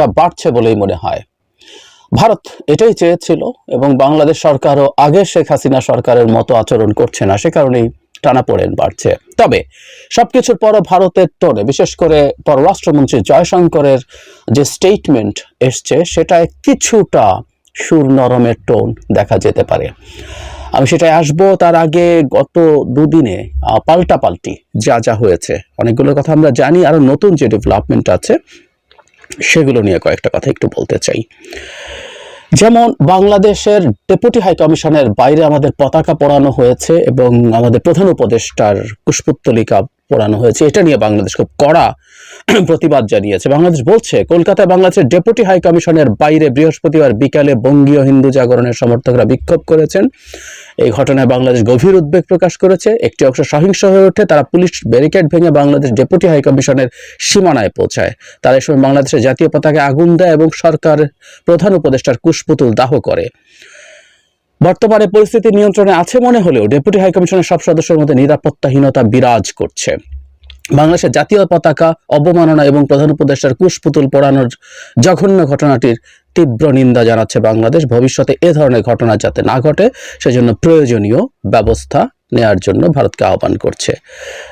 কিছুটা বাড়ছে বলেই মনে হয়। ভারত এটাই চেয়েছিল এবং বাংলাদেশ সরকারও আগে শেখ হাসিনা সরকারের মতো আচরণ করছে না সে কারণেই টানাপোড়েন বাড়ছে। তবে সবকিছুর পরও ভারতের টোনে বিশেষ করে পররাষ্ট্রমন্ত্রী জয়শঙ্করের যে স্টেটমেন্ট এসছে সেটায় কিছুটা সুর নরমের টোন দেখা যেতে পারে। আমি সেটাই আসব তার আগে গত দুদিনে আহ, পাল্টাপাল্টি যা যা হয়েছে অনেকগুলো কথা আমরা জানি আরও নতুন যে ডেভেলপমেন্ট আছে সেগুলো নিয়ে কয়েকটা কথা একটু বলতে চাই। যেমন বাংলাদেশের ডেপুটি হাই কমিশনের বাইরে আমাদের পতাকা পড়ানো হয়েছে এবং আমাদের প্রধান উপদেষ্টার কুষ্পুত্তলিকা পড়ানো হয়েছে। এটা নিয়ে বাংলাদেশ খুব কড়া প্রতিবাদ জানিয়েছে। বাংলাদেশ বলছে কলকাতায় বাংলাদেশের ডেপুটি হাই কমিশনের বাইরে বৃহস্পতিবার বিকালে বঙ্গীয় হিন্দু জাগরণের সমর্থকরা বিক্ষোভ করেছেন। এই ঘটনায় বাংলাদেশ গভীর উদ্বেগ প্রকাশ করেছে। একটি অংশ সহিংস হয়ে ওঠে, তারা পুলিশ ব্যারিকেড ভেঙে বাংলাদেশ ডেপুটি হাই কমিশনের সীমানায় পৌঁছায়। তারা এই সময় বাংলাদেশের জাতীয় পতাকায় আগুন দেয় এবং সরকার প্রধান উপদেষ্টার কুশপুতুল দাহ করে। বর্তমানে পরিস্থিতি নিয়ন্ত্রণে আছে মনে হলেও ডেপুটি হাই কমিশনের সব সদস্যের মধ্যে নিরাপত্তাহীনতা বিরাজ করছে। বাংলাদেশের জাতীয় পতাকা, অবমাননা এবং প্রধান উপদেষ্টার কুশপুতুল পড়ানোর জঘন্য ঘটনাটির তীব্র নিন্দা জানাচ্ছে বাংলাদেশ। ভবিষ্যতে এ ধরনের ঘটনা যাতে না ঘটে, সেজন্য প্রয়োজনীয় ব্যবস্থা নেয়ার জন্য ভারতকে আহ্বান করছে।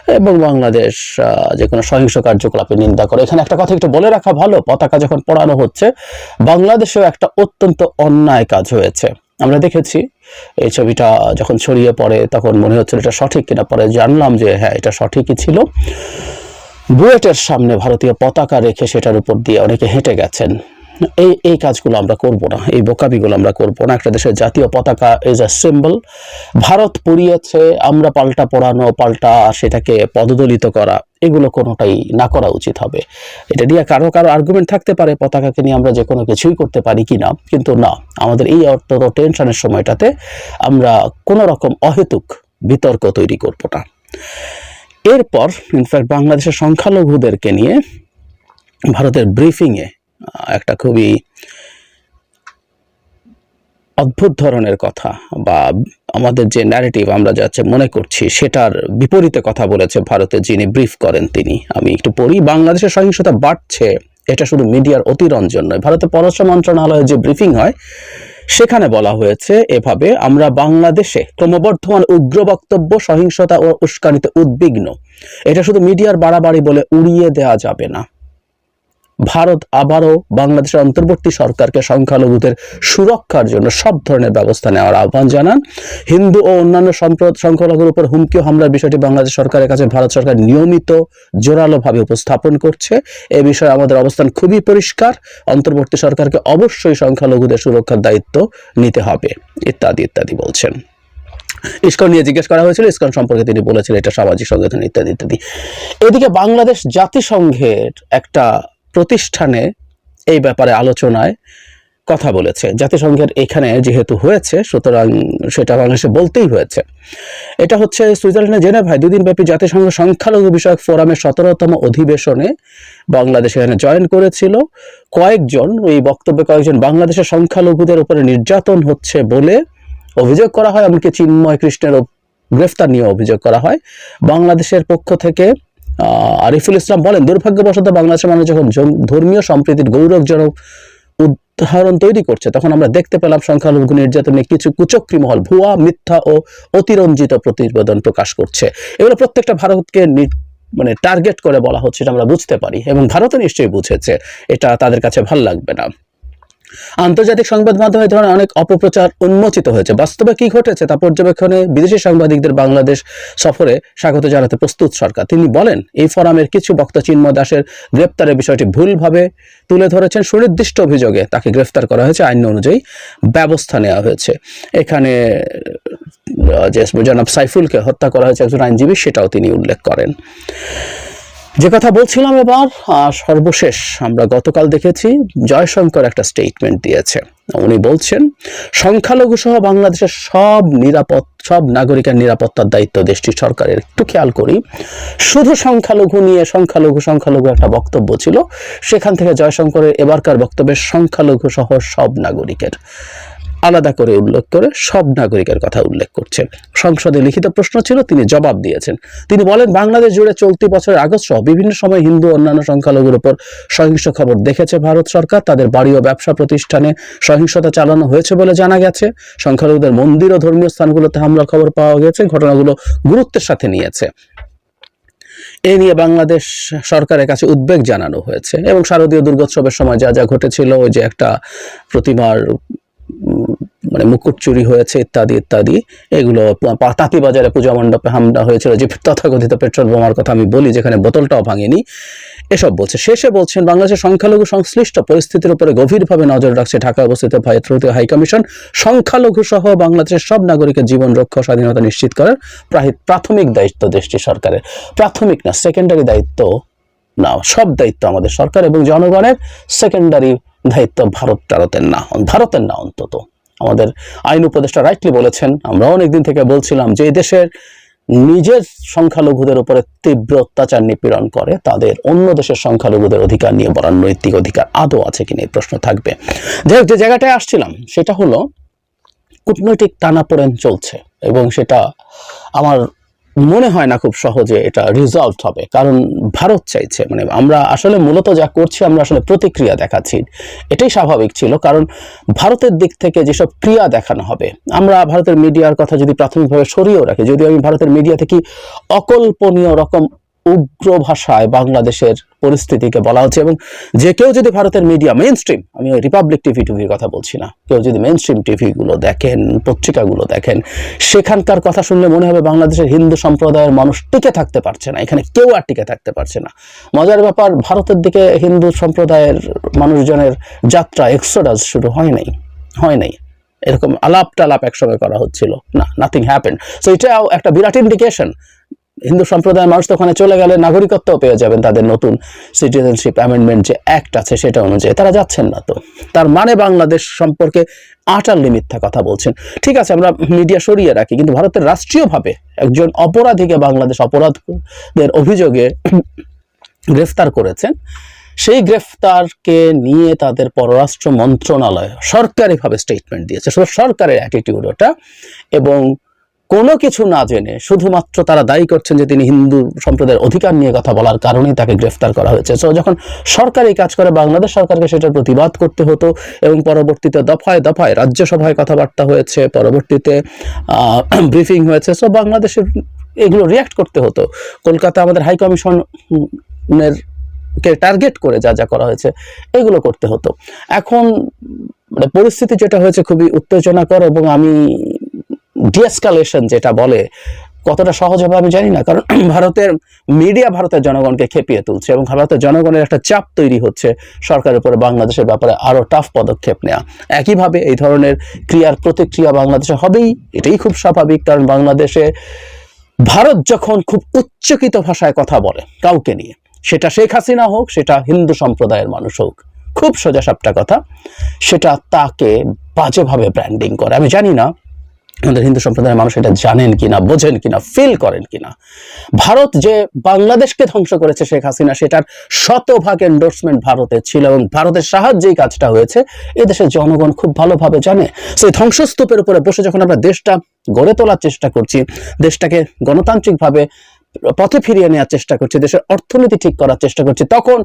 এবং বাংলাদেশ যে কোনো সহিংস কার্যকলাপে নিন্দা করে। এখানে একটা কথা একটু বলে রাখা ভালো, পতাকা যখন পড়ানো হচ্ছে, বাংলাদেশেও একটা অত্যন্ত অন্যায় কাজ হয়েছে। আমরা দেখেছি এই ছবিটা যখন ছড়িয়ে পড়ে তখন মনে হচ্ছিল এটা সঠিক কিনা, পরে জানলাম যে হ্যাঁ এটা সঠিকই ছিল। বুয়েটের সামনে ভারতীয় পতাকা রেখে সেটার উপর দিয়ে অনেকে হেঁটে গেছেন। এই এই কাজগুলো আমরা করব না, এই বোকাবিগুলো আমরা করব না। একটা দেশের জাতীয় পতাকা ইজ আ সিম্বল ভারত পুড়িয়েছে, আমরা পাল্টা পড়ানো, পাল্টা সেটাকে পদদলিত করা, এগুলো কোনোটাই না করা উচিত হবে। এটা নিয়ে কারও কারও আর্গুমেন্ট থাকতে পারে, পতাকাকে নিয়ে আমরা যে কোনো কিছুই করতে পারি কি না, কিন্তু না, আমাদের এই অর্থ টেনশনের সময়টাতে আমরা কোনো রকম অহেতুক বিতর্ক তৈরি করব না। এরপর ইনফ্যাক্ট বাংলাদেশের সংখ্যালঘুদেরকে নিয়ে ভারতের ব্রিফিংয়ে একটা খুবই অদ্ভুত ধরনের কথা বা আমাদের যে ন্যারেটিভ আমরা যাচ্ছে মনে করছি, সেটার বিপরীতে কথা বলেছে ভারতে যিনি ব্রিফ করেন তিনি। আমি একটু পড়ি, বাংলাদেশের সহিংসতা বাড়ছে, এটা শুধু মিডিয়ার অতিরঞ্জন নয় ভারতের পররাষ্ট্র মন্ত্রণালয়ে যে ব্রিফিং হয়, সেখানে বলা হয়েছে এভাবে, আমরা বাংলাদেশে ক্রমবর্ধমান উগ্র বক্তব্য, সহিংসতা ও উস্কানিতে উদ্বিগ্ন। এটা শুধু মিডিয়ার বাড়াবাড়ি বলে উড়িয়ে দেওয়া যাবে না। ভারত আবারও বাংলাদেশের অন্তর্বর্তী সরকারকে সংখ্যালঘুদের সুরক্ষার জন্য সব ধরনের ব্যবস্থা নেওয়ার আহ্বান জানান। হিন্দু ও অন্যান্য সংখ্যালঘুর উপর হুমকি হামলার বিষয়টি বাংলাদেশ সরকারের কাছে ভারত সরকার নিয়মিত, জোরালোভাবে উপস্থাপন করছে। এ বিষয়ে আমাদের অবস্থান খুবই পরিষ্কার। অন্তর্বর্তী সরকারকে অবশ্যই সংখ্যালঘুদের সুরক্ষার দায়িত্ব নিতে হবে, ইত্যাদি ইত্যাদি বলছেন। ইস্কন নিয়ে জিজ্ঞেস করা হয়েছিল, ইস্কন সম্পর্কে তিনি বলেছিলেন এটা সামাজিক সংগঠন, ইত্যাদি ইত্যাদি। এদিকে বাংলাদেশ জাতিসংঘের একটা প্রতিষ্ঠানে এই ব্যাপারে আলোচনায় কথা বলেছে। জাতিসংঘের এখানে যেহেতু হয়েছে, সুতরাং সেটা বাংলাদেশে বলতেই হয়েছে। এটা হচ্ছে সুইজারল্যান্ডের জেনেভায় দুদিন ব্যাপী জাতিসংঘ সংখ্যালঘু বিষয়ক ফোরামের সতেরোতম অধিবেশনে বাংলাদেশ এখানে জয়েন করেছিল। কয়েকজন, এই বক্তব্যে কয়েকজন বাংলাদেশের সংখ্যালঘুদের উপরে নির্যাতন হচ্ছে বলে অভিযোগ করা হয়, এমনকি চিন্ময় কৃষ্ণের গ্রেফতার নিয়ে অভিযোগ করা হয়। বাংলাদেশের পক্ষ থেকে আরিফুল ইসলাম বলেন, দুর্ভাগ্যবশত বাংলাদেশের মানুষ যখন ধর্মীয় সম্প্রীতির গৌরবজনক উদাহরণ তৈরি করছে, তখন আমরা দেখতে পেলাম সংখ্যালঘু নির্যাতনে কিছু কুচক্রী মহল ভুয়া, মিথ্যা ও অতিরঞ্জিত প্রতিবেদন প্রকাশ করছে। এগুলো প্রত্যেকটা ভারতকে মানে টার্গেট করে বলা হচ্ছে এটা আমরা বুঝতে পারি এবং ভারতও নিশ্চয়ই বুঝেছে। এটা তাদের কাছে ভালো লাগবে না। আন্তর্জাতিক সংবাদ মাধ্যমে ধরনের অনেক অপপ্রচার উন্মোচিত হয়েছে। বাস্তবে কি ঘটেছে তা পর্যবেক্ষণে বিদেশি সাংবাদিকদের বাংলাদেশ সফরে স্বাগত জানাতে প্রস্তুত সরকার। তিনি বলেন, এই ফোরামের কিছু বক্তা চিন্ময় দাসের গ্রেপ্তারের বিষয়টি ভুলভাবে তুলে ধরেছেন। সুনির্দিষ্ট অভিযোগে তাকে গ্রেফতার করা হয়েছে। আইন অনুযায়ী ব্যবস্থা নেওয়া হয়েছে। এখানে জনাব সাইফুলকে হত্যা করা হয়েছে একজন আইনজীবী, সেটাও তিনি উল্লেখ করেন। যে কথা বলছিলাম এবার সর্বশেষ আমরা গতকাল দেখেছি জয়শঙ্কর একটা স্টেটমেন্ট দিয়েছে। উনি বলছেন, সংখ্যালঘু সহ বাংলাদেশের সব নিরাপদ, সব নাগরিকের নিরাপত্তার দায়িত্ব দেশটির সরকারের। একটু খেয়াল করি, শুধু সংখ্যালঘু নিয়ে সংখ্যালঘু সংখ্যালঘু একটা বক্তব্য ছিল, সেখান থেকে জয়শঙ্করের এবারকার বক্তব্যে সংখ্যালঘু সহ সব নাগরিকের। আলাদা করে উল্লেখ করে সব নাগরিকের কথা উল্লেখ করছেন। সংসদে লিখিত প্রশ্ন ছিল, তিনি জবাব দিয়েছেন। তিনি বলেন, বাংলাদেশ জুড়ে চলতি বছরের আগস্ট সহ বিভিন্ন সময় হিন্দু অন্যান্য সংখ্যালঘুর উপর সহিংস খবর দেখেছে ভারত সরকার। তাদের বাড়ি ও ব্যবসা প্রতিষ্ঠানে সহিংসতা চালানো হয়েছে বলে জানা গেছে। সংখ্যালঘুদের মন্দির ও ধর্মীয় স্থানগুলোতে হামলার খবর পাওয়া গেছে, ঘটনাগুলো গুরুত্বের সাথে নিয়েছে। এ নিয়ে বাংলাদেশ সরকারের কাছে উদ্বেগ জানানো হয়েছে এবং শারদীয় দুর্গোৎসবের সময় যা যা ঘটেছিল, ওই যে একটা প্রতিমার মুকুট চুরি হয়েছে, ইত্যাদি ইত্যাদি। এগুলো পা- তাঁতিবাজারে পূজা মণ্ডপে হামলা হয়েছিল যে তথাকথিত পেট্রোল বোমার কথা আমি বলি, যেখানে বোতলটাও ভাঙেনি। এসব বলছে। শেষে বলছেন, বাংলাদেশের সংখ্যালঘু সংশ্লিষ্ট পরিস্থিতির উপরে গভীরভাবে নজর রাখছে ঢাকা অবস্থিত ভারতীয় হাইকমিশন সংখ্যালঘু সহ বাংলাদেশের সব নাগরিকের জীবন রক্ষা স্বাধীনতা নিশ্চিত করার প্রাথমিক দায়িত্ব দেশটি সরকারের। প্রাথমিক না সেকেন্ডারি দায়িত্ব না, সব দায়িত্ব আমাদের সরকার এবং জনগণের। সেকেন্ডারি দায়িত্ব ভারত টারতের না, ভারতের না অন্তত। আমাদের আইন উপদেষ্টা রাইটলি বলেছেন। আমরা অনেকদিন থেকে বলছিলাম যে দেশের নিজের সংখ্যালঘুদের উপরে তীব্র অত্যাচার নিপীড়ন করে তাদের অন্য দেশের সংখ্যালঘুদের অধিকার নিয়ে বলার নৈতিক অধিকার আদৌ আছে কিনা এই প্রশ্ন থাকবে। যাই হোক, যে জায়গাটায় আসছিলাম সেটা হলো কূটনৈতিক টানাপোড়েন চলছে এবং সেটা আমার মনে হয় না খুব সহজে এটা রিজলভ হবে। কারণ ভারত চাইছে মানে আমরা আসলে মূলত যা করছি, আমরা আসলে প্রতিক্রিয়া দেখাচ্ছি। এটাই স্বাভাবিক ছিল, কারণ ভারতের দিক থেকে যেসব ক্রিয়া দেখানো হবে, আমরা ভারতের মিডিয়ার কথা যদি প্রাথমিকভাবে সরিয়েও রাখি, যদি আমি ভারতের মিডিয়া থেকে অকল্পনীয় রকম উগ্র ভাষায় বাংলাদেশের পরিস্থিতিকে বলা হচ্ছে এবং যে কেউ যদি ভারতের মিডিয়া মেইন স্ট্রিম আমি ওই রিপাবলিক টিভি টিভির কথা বলছি না, কেউ যদি মেইন স্ট্রিম টিভিগুলো দেখেন, পত্রিকাগুলো দেখেন, সেখানকার কথা শুনলে মনে হবে বাংলাদেশের হিন্দু সম্প্রদায়ের মানুষ টিকে থাকতে পারছে না, এখানে কেউ আর টিকে থাকতে পারছে না। মজার ব্যাপার, ভারতের দিকে হিন্দু সম্প্রদায়ের মানুষজনের যাত্রা এক্সোডাস শুরু হয় নাই হয় নাই। এরকম আলাপ টালাপ একসময় করা হচ্ছিল। না নাথিং হ্যাপেন সো এটাও একটা বিরাট ইন্ডিকেশন হিন্দু সম্প্রদায়ের মানুষ তো ওখানে চলে গেলে নাগরিকত্বও পেয়ে যাবেন তাদের নতুন সিটিজেনশিপ অ্যামেন্ডমেন্ট যে অ্যাক্ট আছে সেটা অনুযায়ী। তারা যাচ্ছেন না তো। তার মানে বাংলাদেশ সম্পর্কে আটাল্লি মিথ্যা কথা বলছেন। ঠিক আছে, আমরা মিডিয়া সরিয়ে রাখি, কিন্তু ভারতের রাষ্ট্রীয়ভাবে একজন অপরাধীকে বাংলাদেশ অপরাধদের অভিযোগে গ্রেফতার করেছেন। সেই গ্রেফতারকে নিয়ে তাদের পররাষ্ট্র মন্ত্রণালয় সরকারিভাবে স্টেটমেন্ট দিয়েছে। সরকারের অ্যাটিটিউড ওটা এবং কোনো কিছু না জেনে শুধুমাত্র তারা দায়ী করছেন যে তিনি হিন্দু সম্প্রদায়ের অধিকার নিয়ে কথা বলার কারণেই তাকে গ্রেফতার করা হয়েছে। সো যখন সরকার এই কাজ করে, বাংলাদেশ সরকারকে সেটার প্রতিবাদ করতে হতো এবং পরবর্তীতে দফায় দফায় রাজ্যসভায় কথাবার্তা হয়েছে, পরবর্তীতে ব্রিফিং হয়েছে। সো বাংলাদেশের এগুলো রিয়াক্ট করতে হতো। কলকাতা আমাদের হাই কমিশনের কে টার্গেট করে যা যা করা হয়েছে, এগুলো করতে হতো। এখন মানে পরিস্থিতি যেটা হয়েছে খুবই উত্তেজনাকর এবং আমি ডিএসকালেশন যেটা বলে, কতটা সহজ হবে আমি জানি না, কারণ ভারতের মিডিয়া ভারতের জনগণকে খেপিয়ে তুলছে এবং ভারতের জনগণের একটা চাপ তৈরি হচ্ছে সরকারের উপরে বাংলাদেশের ব্যাপারে আরও টাফ পদক্ষেপ নেওয়া একইভাবে এই ধরনের ক্রিয়ার প্রতিক্রিয়া বাংলাদেশে হবেই, এটাই খুব স্বাভাবিক, কারণ বাংলাদেশে ভারত যখন খুব উচ্চকিত ভাষায় কথা বলে কাউকে নিয়ে, সেটা শেখ হাসিনা হোক, সেটা হিন্দু সম্প্রদায়ের মানুষ হোক, খুব সোজা সাপটা কথা, সেটা তাকে বাজেভাবে ব্র্যান্ডিং করে। আমি জানি না আমাদের হিন্দু সম্প্রদায়ের মানুষ এটা জানেন কিনা, বোঝেন কিনা ফিল করেন কিনা। ভারত যে বাংলাদেশকে ধ্বংস করেছে শেখ হাসিনা, সেটার শতভাগ এন্ডোর্সমেন্ট ভারতের ছিল এবং ভারতের সাহায্যেই কাজটা হয়েছে। এই দেশের জনগণ খুব ভালোভাবে জানে। সেই ধ্বংসস্তূপের উপরে বসে যখন আমরা দেশটা গড়ে তোলার চেষ্টা করছি, দেশটাকে গণতান্ত্রিকভাবে পথে ফিরিয়ে নেওয়ার চেষ্টা করছি, দেশের অর্থনীতি ঠিক করার চেষ্টা করছি, তখন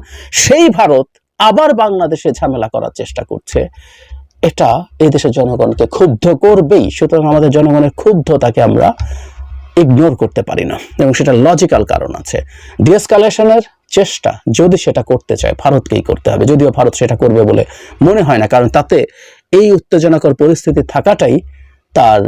সেই ভারত আবার বাংলাদেশে ঝামেলা করার চেষ্টা করছে। এটা এই দেশের জনগণকে ক্ষুব্ধ করবেই, সুতরাং আমাদের জনগণের ক্ষুব্ধতাকে আমরা ইগনোর করতে পারি না, এবং সেটা লজিক্যাল কারণ আছে। ডিএসকালেশনের চেষ্টা, যদি সেটা করতে চায়, ভারতকেই করতে হবে। যদিও ভারত সেটা করবে বলে মনে হয় না, কারণ তাতে এই উত্তেজনাকর পরিস্থিতি থাকাটাই তার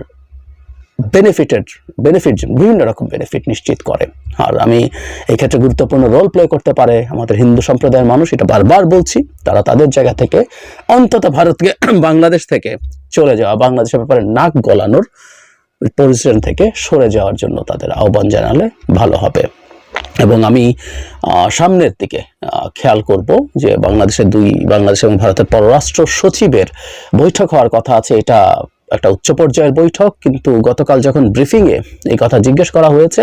বেনিফিটেড বেনিফিট বিভিন্ন রকম বেনিফিট নিশ্চিত করে। আর আমি এই ক্ষেত্রে গুরুত্বপূর্ণ রোল প্লে করতে পারে আমাদের হিন্দু সম্প্রদায়ের মানুষ, এটা বারবার বলছি। তারা তাদের জায়গা থেকে, অন্তত ভারতকে, বাংলাদেশ থেকে চলে যাওয়া, বাংলাদেশের ব্যাপারে নাক গলানোর পজিশন থেকে সরে যাওয়ার জন্য তাদের আহ্বান জানালে ভালো হবে। এবং আমি সামনের দিকে খেয়াল করব যে বাংলাদেশের দুই, বাংলাদেশ এবং ভারতের পররাষ্ট্র সচিবের বৈঠক হওয়ার কথা আছে, এটা একটা উচ্চ পর্যায়ের বৈঠক, কিন্তু গতকাল যখন ব্রিফিংয়ে এই কথা জিজ্ঞেস করা হয়েছে,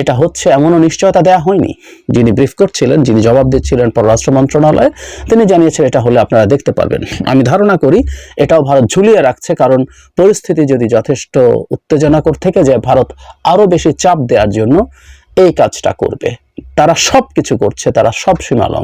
এটা হচ্ছে এমনও নিশ্চয়তা দেওয়া হয়নি। যিনি ব্রিফ করছিলেন, যিনি জবাব দিচ্ছিলেন পররাষ্ট্র মন্ত্রণালয়ে, তিনি জানিয়েছেন এটা হলে আপনারা দেখতে পারবেন। আমি ধারণা করি এটাও ভারত ঝুলিয়ে রাখছে, কারণ পরিস্থিতি যদি যথেষ্ট উত্তেজনাকর থেকে যায়, ভারত আরও বেশি চাপ দেওয়ার জন্য এই কাজটা করবে। তারা সব কিছু করছে, তারা সব সীমা লঙ্ঘন